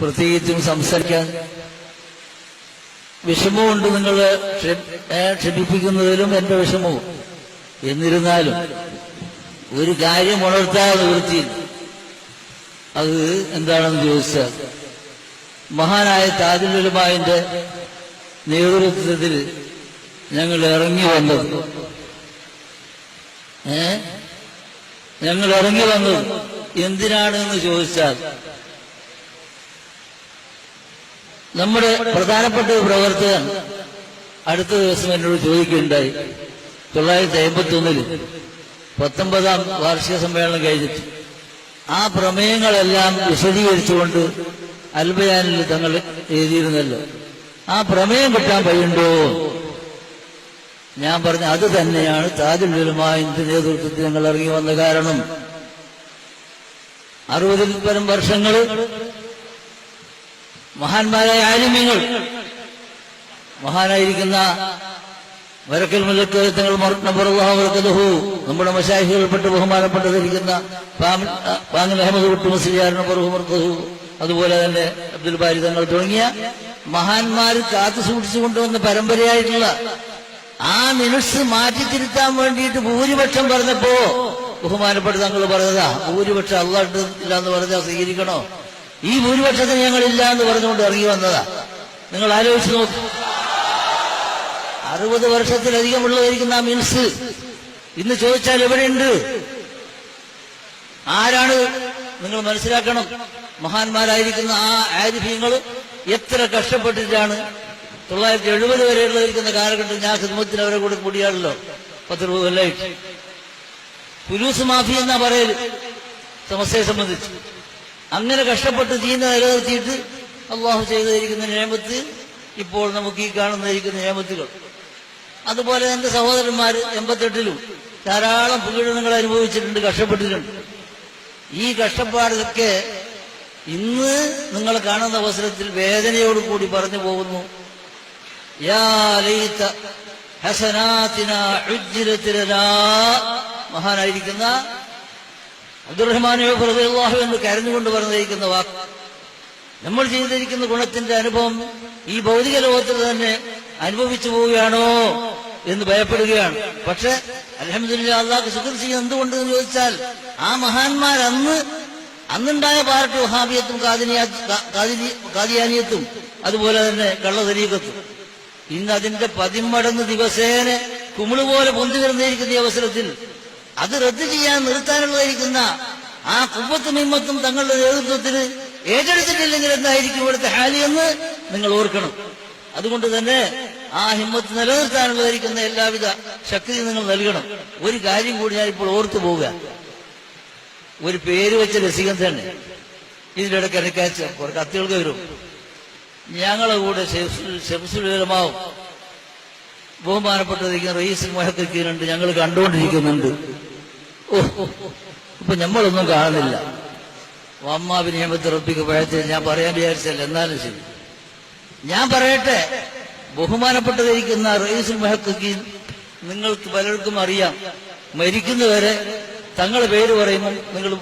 പ്രത്യേകിച്ചും സംസാരിക്കാൻ വിഷമമുണ്ട് നിങ്ങൾ ക്ഷമിപ്പിക്കുന്നതിലും എന്റെ വിഷമവും. എന്നിരുന്നാലും ഒരു കാര്യം ഉണർത്താൻ നിവൃത്തി അത് എന്താണെന്ന് ചോദിച്ചാൽ മഹാനായ താജുലുമായിന്റെ നേതൃത്വത്തിൽ ഞങ്ങൾ ഇറങ്ങി വന്നത്. ഏ? ഞങ്ങൾ ഇറങ്ങി വന്നത് എന്തിനാണെന്ന് ചോദിച്ചാൽ നമ്മുടെ പ്രധാനപ്പെട്ട ഒരു പ്രവർത്തകൻ അടുത്ത ദിവസം എന്നോട് ചോദിക്കുകയുണ്ടായി. തൊള്ളായിരത്തി അമ്പത്തി ഒന്നിൽ പത്തൊമ്പതാം വാർഷിക സമ്മേളനം കഴിഞ്ഞിട്ട് ആ പ്രമേയങ്ങളെല്ലാം വിശദീകരിച്ചുകൊണ്ട് അൽബയാനിൽ തങ്ങൾ എഴുതിയിരുന്നല്ലോ. ആ പ്രമേയം കിട്ടാൻ കഴിയുണ്ടോ ഞാൻ പറഞ്ഞ അത് തന്നെയാണ് ഇന്ത്യ നേതൃത്വത്തിൽ ഞങ്ങൾ ഇറങ്ങി വന്ന കാരണം. അറുപതിൽ പരം വർഷങ്ങൾ മഹാന്മാരായ ആലിമ്യങ്ങൾ. മഹാനായിരിക്കുന്ന വരക്കൽ മുതൽക്ക് തങ്ങൾ നബറുഹു നമ്മുടെ മശാഹികൾപ്പെട്ട് ബഹുമാനപ്പെട്ടതിരിക്കുന്ന പാങ്ങിൽ അഹമ്മദ് കുട്ടി മുസ്ലിയാറിന് ബറുഹു അതുപോലെ തന്നെ അബ്ദുൽ ബാരി തങ്ങൾ തുടങ്ങിയ മഹാന്മാർ കാത്തു സൂക്ഷിച്ചു കൊണ്ടുവന്ന പരമ്പരയായിട്ടുള്ള ആ മിനുസ് മാറ്റിത്തിരുത്താൻ വേണ്ടിയിട്ട് ഭൂരിപക്ഷം പറഞ്ഞപ്പോ ബഹുമാനപ്പെട്ട തങ്ങൾ പറഞ്ഞതാ ഭൂരിപക്ഷം അള്ളാട്ട് ഇല്ല എന്ന് പറഞ്ഞാൽ സ്വീകരിക്കണോ? ഈ ഭൂരിപക്ഷത്തിന് ഞങ്ങളില്ല എന്ന് പറഞ്ഞുകൊണ്ട് ഇറങ്ങി വന്നതാ. നിങ്ങൾ ആലോചിച്ച് നോക്കൂ. അറുപത് വർഷത്തിലധികം ഉള്ളതായിരിക്കുന്ന ആ മിൻസ് ഇന്ന് ചോദിച്ചാൽ എവിടെയുണ്ട്? ആരാണ്? നിങ്ങൾ മനസ്സിലാക്കണം. മഹാന്മാരായിരിക്കുന്ന ആ ആരിഫ്യങ്ങൾ എത്ര കഷ്ടപ്പെട്ടിട്ടാണ് തൊള്ളായിരത്തി എഴുപത് വരെയുള്ളതിരിക്കുന്ന കാലഘട്ടം ഞാൻ ഹിദ്മത്തിന് അവരെ കൂടെ കൂടിയാണല്ലോ. പത്ത് രൂപ കൊല്ലായിട്ട്. പുലൂസ് മാഫി എന്നാ പറയൽ? സമസ്യയെ സംബന്ധിച്ച്. അങ്ങനെ കഷ്ടപ്പെട്ട് ദീന നിലനിർത്തിയിട്ട് അള്ളാഹു ചെയ്തിരിക്കുന്ന നിയമത്ത് ഇപ്പോൾ നമുക്ക് ഈ കാണുന്നതിരിക്കുന്ന നിയമത്തുകൾ. അതുപോലെ എന്റെ സഹോദരന്മാർ എൺപത്തെട്ടിലും ധാരാളം പീഡനങ്ങൾ അനുഭവിച്ചിട്ടുണ്ട് കഷ്ടപ്പെട്ടിട്ടുണ്ട്. ഈ കഷ്ടപ്പാടൊക്കെ ഇന്ന് നിങ്ങൾ കാണുന്ന അവസരത്തിൽ വേദനയോട് കൂടി പറഞ്ഞു പോകുന്നു. മഹാനായിരിക്കുന്ന അബ്ദുറഹ്മാൻ അള്ളാഹു എന്ന് കരഞ്ഞുകൊണ്ട് പറഞ്ഞിരിക്കുന്ന വാക്ക്. നമ്മൾ ചെയ്തിരിക്കുന്ന ഗുണത്തിന്റെ അനുഭവം ഈ ഭൗതിക ലോകത്തിൽ തന്നെ അനുഭവിച്ചു പോവുകയാണോ എന്ന് ഭയപ്പെടുകയാണ്. പക്ഷെ അലഹമില്ല അള്ളാഹ് സുഖം ചെയ്യുന്നത് എന്തുകൊണ്ട് എന്ന് ചോദിച്ചാൽ ആ മഹാന്മാർ അന്ന് അന്നുണ്ടായ പാർട്ടി വഹാബിയത്തും കാദിയാനിയത്തും അതുപോലെ തന്നെ കള്ളതരീകത്തും ഇന്ന് അതിന്റെ പതിമടങ്ങ് ദിവസേന കുമിൾ പോലെ പൊന്തി വരുന്നിരിക്കുന്ന ഈ അവസരത്തിൽ അത് റദ്ദ് ചെയ്യാൻ നിർത്താനുള്ളതായിരിക്കുന്ന ആ കുമ്പത്തും മിമ്മത്തും തങ്ങളുടെ നേതൃത്വത്തിന് ഏറ്റെടുത്തിട്ടില്ലെങ്കിൽ എന്തായിരിക്കും ഇവിടുത്തെ ഹാലി എന്ന് നിങ്ങൾ ഓർക്കണം. അതുകൊണ്ട് തന്നെ ആ ഹിമ്മത്ത് നിലനിർത്താനുള്ളതായിരിക്കുന്ന എല്ലാവിധ ശക്തിയും നിങ്ങൾ നൽകണം. ഒരു കാര്യം കൂടി ഞാൻ ഇപ്പോൾ ഓർത്തു പോവുക. ഒരു പേര് വെച്ച രസികൻ തന്നെ ഇതിനിടയ്ക്ക് ഇടയ്ക്കയച്ച കുറെ കത്തുകൾക്ക് വരും. ഞങ്ങളെ കൂടെ ശംസുരമാവും ബഹുമാനപ്പെട്ടിരിക്കുന്ന റയീസ് മഹത്തിരിക്കുന്നുണ്ട് ഞങ്ങൾ കണ്ടുകൊണ്ടിരിക്കുന്നുണ്ട്. ഇപ്പൊ നമ്മളൊന്നും കാണുന്നില്ല. അമ്മാവിന് നിയമത്തെ റബ്ബിക്ക് പഴത്തിൽ ഞാൻ പറയാൻ വിചാരിച്ചല്ല എന്നാലും ശരി. ഞാൻ പറയട്ടെ. ബഹുമാനപ്പെട്ടതിരിക്കുന്ന റയീസുൽ മെഹക്കീൻ നിങ്ങൾക്ക് പലർക്കും അറിയാം. മരിക്കുന്നവരെ തങ്ങളുടെ പേര് പറയുമ്പോൾ നിങ്ങൾ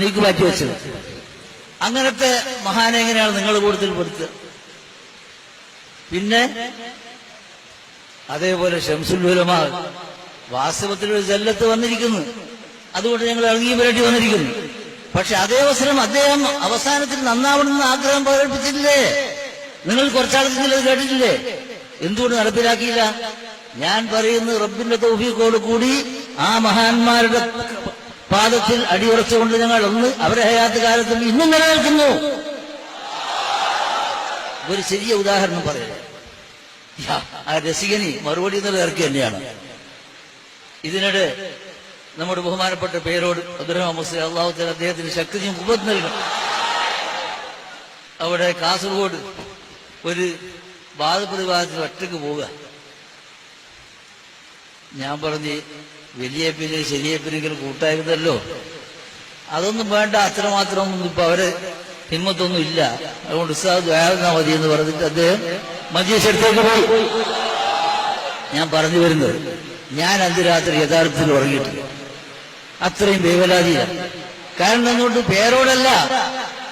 നീക്ക് മാറ്റി വെച്ചത്. അങ്ങനത്തെ മഹാനെ എങ്ങനെയാണ് നിങ്ങൾ കൂടുതൽ പിന്നെ അതേപോലെ ഷംസുല്ലുലമാ വാസ്തവത്തിൽ ഒരു ജല്ലത്ത് വന്നിരിക്കുന്നു. അതുകൊണ്ട് ഞങ്ങൾ ഇറങ്ങി വരേണ്ടി വന്നിരിക്കുന്നു. പക്ഷെ അതേ അവസരം അദ്ദേഹം അവസാനത്തിൽ നന്നാവണമെന്ന് ആഗ്രഹം പ്രകടിപ്പിച്ചിട്ടില്ലേ? നിങ്ങൾ കുറച്ചാളത്തിൽ അത് കേട്ടിട്ടില്ലേ? എന്തുകൊണ്ട് നടപ്പിലാക്കിയില്ല? ഞാൻ പറയുന്നത് റബ്ബിന്റെ തൗഫീഖോട് കൂടി ആ മഹാന്മാരുടെ പാദത്തിൽ അടിയുറച്ചുകൊണ്ട് ഞങ്ങൾ ഒന്ന് അവരെ ഹയാത്ത് കാലത്തും ഇന്നും നിലനിൽക്കുന്നു. ഒരു ചെറിയ ഉദാഹരണം പറയുക ആ രസികനി മറുപടി എന്നുള്ള ഇറക്കി തന്നെയാണ്. ഇതിനിടെ നമ്മുടെ ബഹുമാനപ്പെട്ട പേരോട് അബ്ദുറഹ്മാൻ അള്ളാഹു അള്ളാഹുത്തല അദ്ദേഹത്തിന് ശക്തിയും ഉപത് നൽകണം അവിടെ കാസർഗോഡ് ഒരു വാദപ്രതിവാദത്തിൽ ഒറ്റയ്ക്ക് പോവുക. ഞാൻ പറഞ്ഞ് വലിയ പിന്നെ ശരിയ പിന്നെങ്കിലും കൂട്ടായിരുന്നല്ലോ. അതൊന്നും വേണ്ട അത്രമാത്രം ഒന്നും ഇപ്പൊ അവർ ഹിമ്മത്തൊന്നും ഇല്ല. അതുകൊണ്ട് ഉസ്താദ് വേദന മതി എന്ന് പറഞ്ഞിട്ട് അദ്ദേഹം മജീഷ് അടുത്തേക്ക് പോയി. ഞാൻ പറഞ്ഞു വരുന്നത് ഞാൻ അന്ന് രാത്രി യഥാർത്ഥത്തിൽ ഉറങ്ങിയിട്ടില്ല. അത്രയും വേവലാതിയില്ല. കാരണം അങ്ങോട്ട് പേരോടല്ല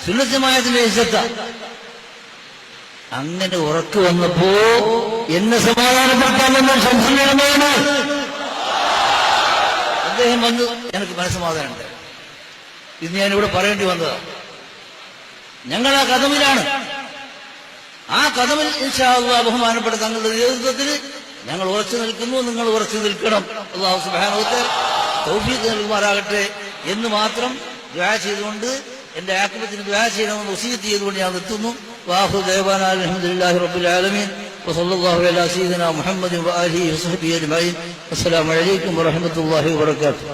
സുന്നത്തമായതിന്റെ ഇഷ്ടത്ത അങ്ങനെ ഉറക്കു വന്നപ്പോ എന്നെ സമാധാനപ്പെടുത്താമെന്ന് സംശയമാണ് അദ്ദേഹം വന്ന് എനിക്ക് മനസ്സമാധാനമുണ്ട്. ഇത് ഞാനിവിടെ പറയേണ്ടി വന്നതാ. ഞങ്ങൾ ആ കഥമിലാണ്. ആ കഥമിൽ ഇൻഷാ ബഹുമാനപ്പെട്ട തങ്ങളുടെ നേതൃത്വത്തിൽ ഞങ്ങൾ ഉറച്ചു നിൽക്കുന്നു നിങ്ങൾ ഉറച്ചു നിൽക്കണം അള്ളാഹു സുബാനോത്ത് തൗഫീഖ് നൽകുമാറാകട്ടെ എന്ന് മാത്രം ദ്വാ ചെയ്തുകൊണ്ട് എന്റെ ആക്രമത്തിന് ദ്വാ ചെയ്യണമെന്ന് വസീത്ത് ചെയ്തുകൊണ്ട് ഞാൻ നിർത്തുന്നു വാഹു ദേവാന അലഹമുല്ലാഹി റബ്ബുൽ ആലമീൻ وصلى الله على سيدنا محمد وآله وصحبه أجمعين السلام عليكم ورحمة الله وبركاته